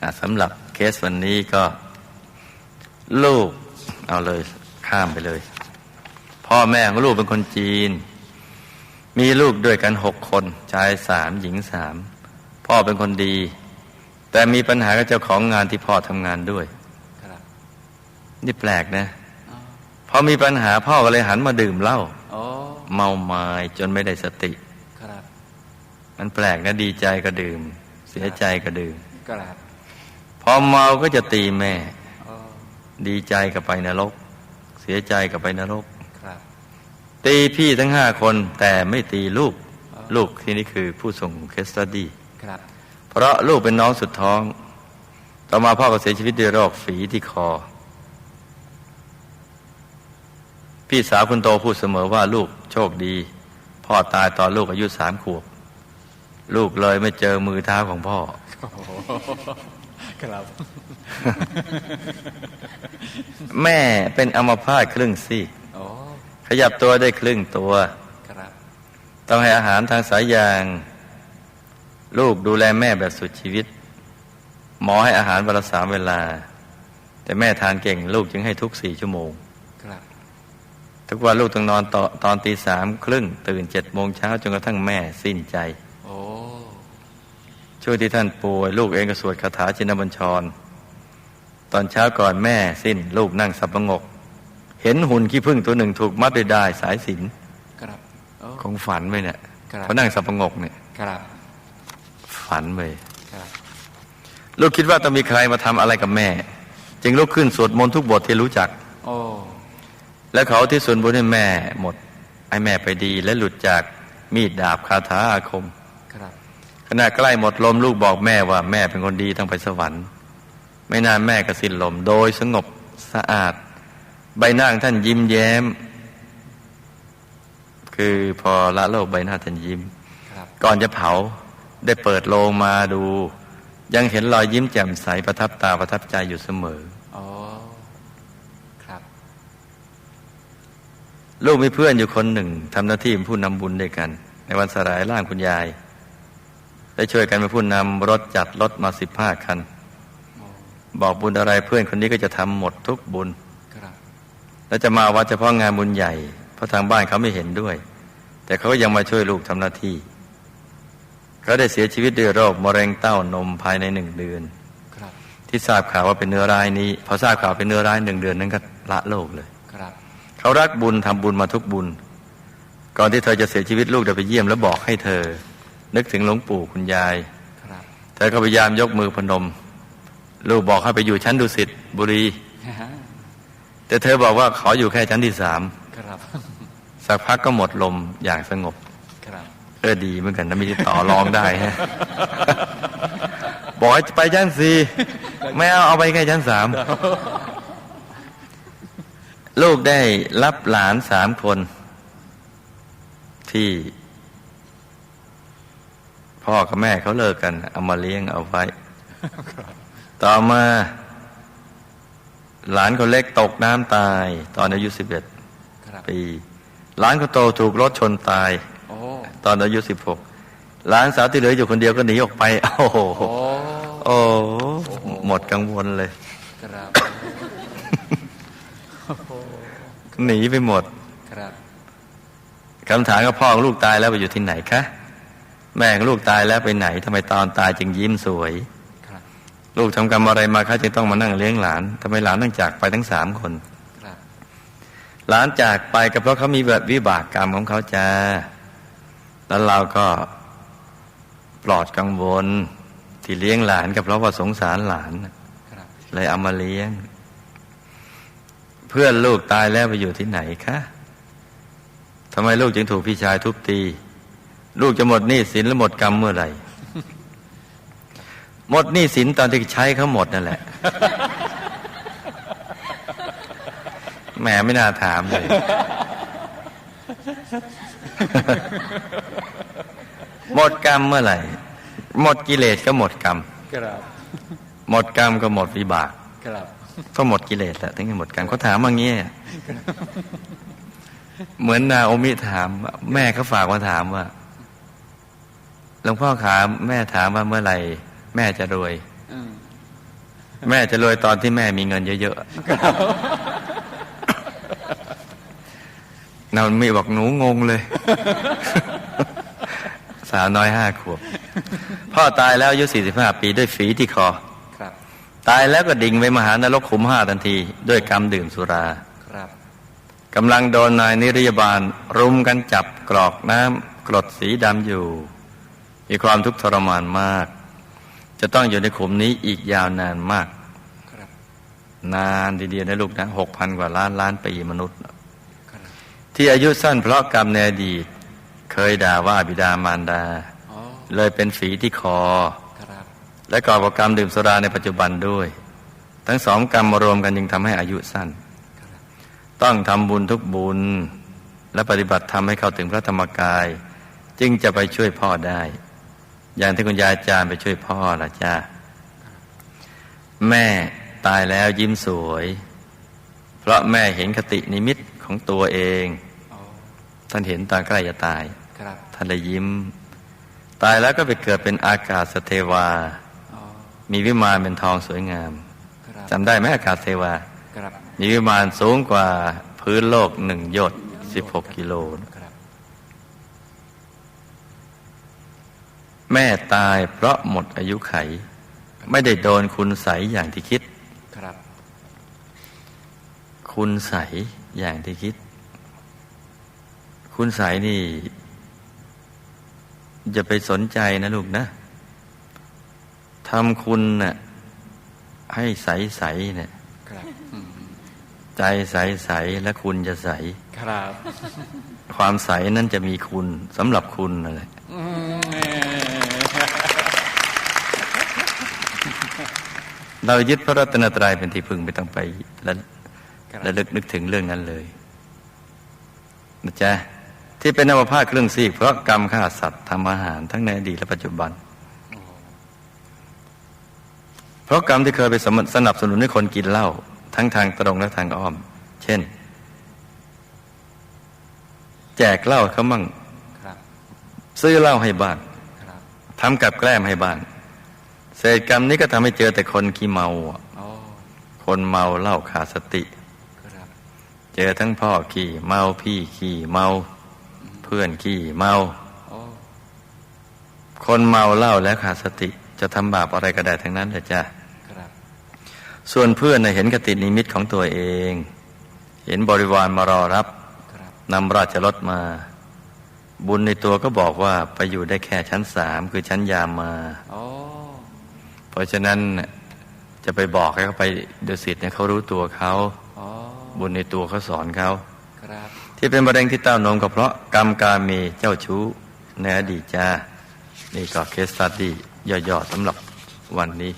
อะสำหรับเคสวันนี้ก็ ลูกเอาเลยข้ามไปเลย พ่อแม่ของลูกเป็นคนจีน มีลูกด้วยกันหกคนชายสามหญิงสามพ่อเป็นคนดี แต่มีปัญหากับเจ้าของงานที่พ่อทำงานด้วยครับนี่แปลกนะอ๋อพอมีปัญหาพ่อก็เลยหันมาดื่มเหล้าโอ้เมาไม้จนไม่ได้สติครับมันแปลกนะดีใจก็ดื่ม เสียใจก็ดื่มครับ พอเมาก็จะตีแม่โอ้ดีใจก็ไปนรก เสียใจก็ไปนรกครับตีพี่ทั้งห้าคนแต่ไม่ตีลูกอ๋อลูกที่นี่คือผู้ส่งเคสตดี้ครับเพราะลูกเป็นน้องสุดท้อง ต่อมาพ่อก็เสียชีวิตด้วยโรคฝีที่คอ พี่สาวคนโตพูดเสมอว่าลูกโชคดี พ่อตายตอนลูกอายุสามขวบ ลูกเลยไม่เจอมือเท้าของพ่อโอ้โหครับแม่เป็นอัมพาตครึ่งซีกโอ้ขยับตัวได้ครึ่งตัวครับต้องให้อาหารทางสายยาง ลูกดูแลแม่แบบสุดชีวิต หมอให้อาหารวันละสามเวลา แต่แม่ทานเก่ง ลูกจึงให้ทุกสี่ชั่วโมงครับทุกวันลูกต้องนอนต่อตอนตีสามครึ่งตื่นเจ็ดโมงเช้าจนกระทั่งแม่สิ้นใจโอ้ ช่วงที่ท่านป่วย ลูกเองก็สวดคาถาชินบัญชร ตอนเช้าก่อนแม่สิ้น ลูกนั่งสับประงก เห็นหุ่นขี้ผึ้งตัวหนึ่งถูกมัดด้วยได้ายสายสิญจนครับโอ้คงฝันไปเนี่ยครับเขานั่งสับประงกเนี่ยครับฝันไปครับลูกคิดว่าต้องมีใครมาทำอะไรกับแม่ จึงลุกขึ้นสวดมนต์ทุกบทที่รู้จักโอ้แล้วเขาที่ส่วนบุญให้แม่หมดให้แม่ไปดีและหลุดจากมีดดาบคาถาอาคมครับ ขณะใกล้หมดลมลูกบอกแม่ว่าแม่เป็นคนดีต้องไปสวรรค์ ไม่นานแม่ก็สิ้นลมโดยสงบสะอาด ใบหน้าของท่านยิ้มแย้ม คือพอละโลกใบหน้าท่านยิ้มครับก่อนจะเผาได้เปิดโลงมาดู ยังเห็นรอยยิ้มแจ่มใสประทับตาประทับใจอยู่เสมอโอ้ครับ ลูกมีเพื่อนอยู่คนหนึ่งทำหน้าที่เป็นผู้นำบุญด้วยกัน ในวันสลายร่างคุณยาย ได้ช่วยกันเป็นผู้นำรถจัดรถมาสิบห้าคันโอ้บอกบุญอะไรเพื่อนคนนี้ก็จะทำหมดทุกบุญครับแล้วจะมาวัดเฉพาะงานบุญใหญ่ เพราะทางบ้านเขาไม่เห็นด้วย แต่เขาก็ยังมาช่วยลูกทำหน้าที่ เขาได้เสียชีวิตด้วยโรคมะเร็งเต้านมภายในหนึ่งเดือนครับที่ทราบข่าวว่าเป็นเนื้อร้ายนี้พอทราบข่าวเป็นเนื้อร้ายหนึ่งเดือนนั้นก็ละโลกเลยครับเขารักบุญทำบุญมาทุกบุญ ก่อนที่เธอจะเสียชีวิตลูกได้ไปเยี่ยมแล้วบอกให้เธอ นึกถึงหลวงปู่คุณยายครับเธอก็พยายามยกมือพนม ลูกบอกให้ไปอยู่ชั้นดุสิตบุรีฮ่าแต่เธอบอกว่าขออยู่แค่ชั้นที่สามครับสักพักก็หมดลมอย่างสงบครับเออดีเหมือนกันนะมีที่ต่อรองได้ฮะบอกให้ไปชั้นสี่ไม่เอาเอาไปแค่ชั้นสามลูกได้รับหลานสามคน ที่ พ่อกับแม่เขาเลิกกัน เอามาเลี้ยงเอาไว้ ต่อมา หลานคนเล็กตกน้ำตาย ตอนอายุสิบเอ็ดครับปี หลานคนโตถูกรถชนตายโอ้ตอนอายุสิบหกหลานสาวที่เหลืออยู่คนเดียวก็หนีออกไป โอ้โหโอ้โอ้โหหมดกังวลเลยครับหนีไปหมดครับคำถามก็พ่อของลูกตายแล้วไปอยู่ที่ไหนคะ แม่ของลูกตายแล้วไปไหนทำไมตอนตายจึงยิ้มสวยครับลูกทำกรรมอะไรมาคะจึงต้องมานั่งเลี้ยงหลานทำไมหลานต้องจากไปทั้งสามคนครับหลานจากไปก็เพราะเขามีแบบวิบากกรรมของเขาจ้าแล้วเราก็ปลอดกังวล ที่เลี้ยงหลานก็เพราะว่าสงสารหลานครับเลยเอามาเลี้ยง เพื่อนลูกตายแล้วไปอยู่ที่ไหนคะทำไมลูกจึงถูกพี่ชายทุบตี ลูกจะหมดหนี้สินและหมดกรรมเมื่อไหร่ หมดหนี้สินตอนที่ใช้เขาหมดนั่นแหละแหมไม่น่าถามเลย หมดกรรมเมื่อไหร่ หมดกิเลสก็หมดกรรมครับหมดกรรมก็หมดวิบากครับก็หมดกิเลสแหละถึงจะหมดกรรมเขาถามว่างี้เหมือนนาโอมิถาม แม่เขาฝากมาถามว่า หลวงพ่อขาแม่ถามว่าเมื่อไหร่ แม่จะรวยอืมแม่จะรวยตอนที่แม่มีเงินเยอะๆนามีบอกหนูงงเลย สาวน้อยห้าขวบ พ่อตายแล้วอายุ45ปีด้วยฝีที่คอครับตายแล้วก็ดิ่งไปมหานรกขุมห้าทันที ด้วยกรรมดื่มสุราครับกำลังโดนนายนิรยาบาล รุมกันจับกรอกน้ำกรดสีดำอยู่ มีความทุกข์ทรมานมาก จะต้องอยู่ในขุมนี้อีกยาวนานมากครับนานทีเดียวนะลูกนะหกพันกว่าล้านล้านปีมนุษย์ครับที่อายุสั้นเพราะกรรมในอดีต เคยด่าว่าบิดามารดาอ๋อเลยเป็นฝีที่คอครับและก่อกับกรรมดื่มสุราในปัจจุบันด้วย ทั้งสองกรรมมารวมกันจึงทำให้อายุสั้นครับต้องทำบุญทุกบุญและปฏิบัติทำให้เข้าถึงพระธรรมกาย จึงจะไปช่วยพ่อได้ อย่างที่คุณยายอาจารย์ไปช่วยพ่อล่ะจ้า แม่ตายแล้วยิ้มสวย เพราะแม่เห็นคตินิมิตของตัวเองอ๋อท่านเห็นตอนใกล้จะตายครับท่านเลยยิ้ม ตายแล้วก็ไปเกิดเป็นอากาศเทวาอ๋อมีวิมานเป็นทองสวยงามครับจำได้ไหมอากาศเทวาครับมีวิมานสูงกว่าพื้นโลกหนึ่งโยชน์สิบหกกิโลครั แม่ตายเพราะหมดอายุไข ไม่ได้โดนคุณใสยอย่างที่คิดครับ คุณใสยอย่างที่คิด คุณใสยนี่อย่าไปสนใจนะลูกนะทำคุณน่ะให้ใสใสๆเนี่ยครับอืมใจใสใสๆและคุณจะใสครับ ความใสนั้นจะมีคุณสำหรับคุณนั่นแหละ อืม เรายึดพระรัตนตรัยเป็นที่พึ่งไม่ต้องไปและครับและลึกนึกถึงเรื่องนั้นเลยนะจ๊ะที่เป็นนวภาคเครื่องซีกเพราะกรรมฆ่าสัตว์ทำอาหารทั้งในอดีตและปัจจุบันโอ้เพราะกรรมที่เคยไปสมสนับสนุนให้คนกินเหล้าทั้งทางตรงและทางอ้อม เช่น แจกเหล้าเขามั่งครับซื้อเหล้าให้บ้างครับทำกับแกล้มให้บ้าง เศษกรรมนี้ก็ทำให้เจอแต่คนขี้เมาอะอ๋อคนเมาเหล้าขาดสติครับเจอทั้งพ่อขี่เมาพี่ขี่เมา เพื่อนขี่เมาโอ้คนเมาเหล้าและขาดสติ จะทำบาปอะไรก็ได้ทั้งนั้นแหละจ้ะครับส่วนเพื่อนน่ะเห็นกตินิมิตของตัวเอง เห็นบริวารมารอรับครับนำราชรถมา บุญในตัวก็บอกว่าไปอยู่ได้แค่ชั้นสามคือชั้นยามมาโอ้เพ ราะฉะนั้นน่ะจะไปบอกให้เขาไปดุสิตเนี่ยเขารู้ตัวเขาอ๋อบุญในตัวเขาสอนเขาครับที่เป็นมะเร็งที่เต้านมก็เพราะกรรมการมีเจ้าชู้ในอดีตจ้า นี่ก็เคสตัดดี้ย่อๆสำหรับวันนี้